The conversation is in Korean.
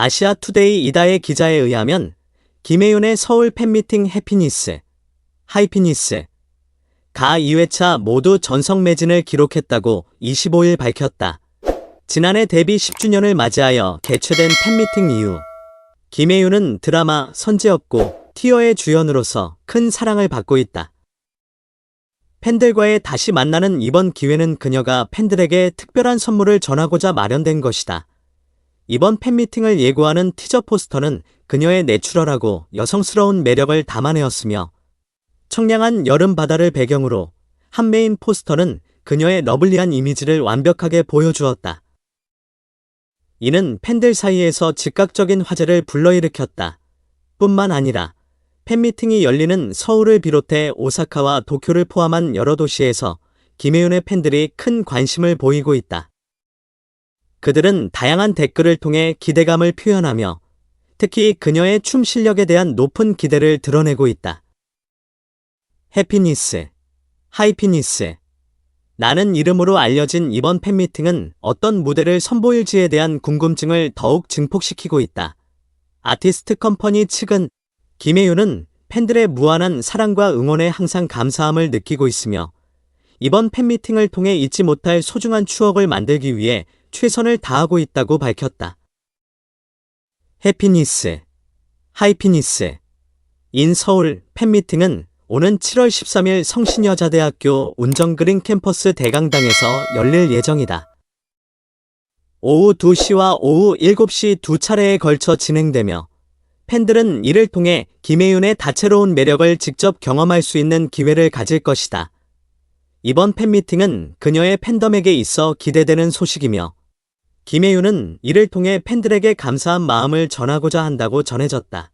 아시아투데이 이다의 기자에 의하면 김혜윤의 서울 팬미팅 해피니스, 하이피니스, 가 2회차 모두 전성 매진을 기록했다고 25일 밝혔다. 지난해 데뷔 10주년을 맞이하여 개최된 팬미팅 이후 김혜윤은 드라마 선제였고 티어의 주연으로서 큰 사랑을 받고 있다. 팬들과의 다시 만나는 이번 기회는 그녀가 팬들에게 특별한 선물을 전하고자 마련된 것이다. 이번 팬미팅을 예고하는 티저 포스터는 그녀의 내추럴하고 여성스러운 매력을 담아내었으며 청량한 여름 바다를 배경으로 한 메인 포스터는 그녀의 러블리한 이미지를 완벽하게 보여주었다. 이는 팬들 사이에서 즉각적인 화제를 불러일으켰다. 뿐만 아니라 팬미팅이 열리는 서울을 비롯해 오사카와 도쿄를 포함한 여러 도시에서 김혜윤의 팬들이 큰 관심을 보이고 있다. 그들은 다양한 댓글을 통해 기대감을 표현하며 특히 그녀의 춤 실력에 대한 높은 기대를 드러내고 있다. 해피니스, 하이피니스. 나는 이름으로 알려진 이번 팬미팅은 어떤 무대를 선보일지에 대한 궁금증을 더욱 증폭시키고 있다. 아티스트 컴퍼니 측은 김혜윤은 팬들의 무한한 사랑과 응원에 항상 감사함을 느끼고 있으며 이번 팬미팅을 통해 잊지 못할 소중한 추억을 만들기 위해 최선을 다하고 있다고 밝혔다. 해피니스, 하이피니스, 인 서울 팬미팅은 오는 7월 13일 성신여자대학교 운정그린 캠퍼스 대강당에서 열릴 예정이다. 오후 2시와 오후 7시 두 차례에 걸쳐 진행되며 팬들은 이를 통해 김혜윤의 다채로운 매력을 직접 경험할 수 있는 기회를 가질 것이다. 이번 팬미팅은 그녀의 팬덤에게 있어 기대되는 소식이며 김혜윤은 이를 통해 팬들에게 감사한 마음을 전하고자 한다고 전해졌다.